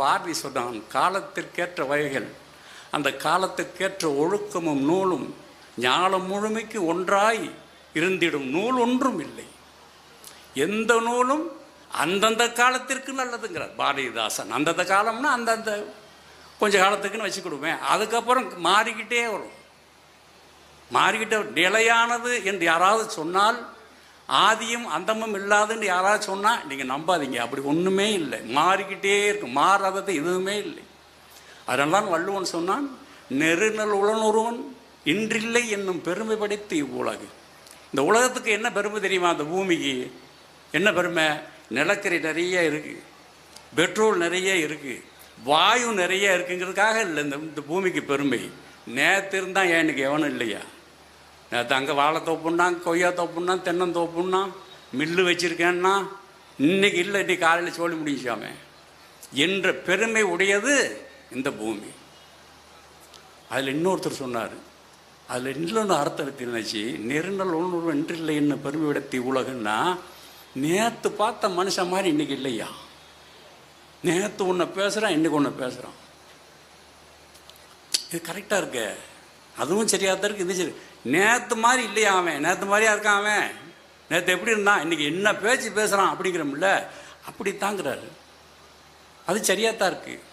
பாரதி சொன்னான் காலத்திற்கேற்ற வகைகள் அந்த காலத்துக்கேற்ற ஒழுக்கமும் நூலும் ஞானம் முழுமைக்கு ஒன்றாய் இருந்திடும் நூல் ஒன்றும் இல்லை. எந்த நூலும் அந்தந்த காலத்திற்கு நல்லதுங்கிறார் பாரதிதாசன். அந்தந்த காலம்னா அந்தந்த கொஞ்ச காலத்துக்குன்னு வச்சுக்கிடுவேன் அதுக்கப்புறம் மாறிக்கிட்டே வரும். மாறிக்கிட்டே நிலையானது என்று யாராவது சொன்னால் ஆதியும் அந்தமும் இல்லாதுன்னு யாராவது சொன்னால் நீங்கள் நம்பாதீங்க. அப்படி ஒன்றுமே இல்லை. மாறிக்கிட்டே இருக்கும். மாறாதது எதுவுமே இல்லை. அதனால்தான் வள்ளுவன் சொன்னான் நெருநல் உளனொருவன் இன்றில்லை என்னும் பெருமை படைத்து இவ்வுலகு. இந்த உலகத்துக்கு என்ன பெருமை தெரியுமா? அந்த பூமிக்கு. என்ன பெருமை? நிலக்கரி நிறைய இருக்குது பெட்ரோல் நிறைய இருக்குது வாயு நிறைய இருக்குங்கிறதுக்காக இல்லை. இந்த இந்த பூமிக்கு பெருமை. நேற்று இருந்தால் ஏன் எனக்கு எவனும் இல்லையா? நேற்று அங்கே வாழை தோப்புன்னா கொய்யா தோப்புன்னா தென்னந்தோப்புன்னா மில்லு வச்சுருக்கேன்னா இன்னைக்கு இல்லை இன்றைக்கி காலையில் சொல்லி முடிச்சாமே என்ற பெருமை உடையது இந்த பூமி. அதில் இன்னொருத்தர் சொன்னார் அதில் இன்னொன்று அர்த்தம் இருந்துச்சு நெருங்கல் ஒன்று என்றில்லை என்ன பெருமையிடத்தி உலகன்னா நேற்று பார்த்த மனுஷன் மாதிரி இன்னைக்கு இல்லையா? நேற்று ஒன்று பேசுகிறான் இன்றைக்கி ஒன்று பேசுகிறான் இது கரெக்டாக இருக்கு. அதுவும் சரியாக தான் இருக்குது சரி. நேற்று மாதிரி இல்லையா அவன்? நேற்று மாதிரியா இருக்கான் அவன்? நேற்று எப்படி இருந்தான்? இன்றைக்கி என்ன பேச்சு பேசுகிறான் அப்படிங்கிறமில்ல அப்படி தாங்கிறாரு அது சரியாக தான் இருக்குது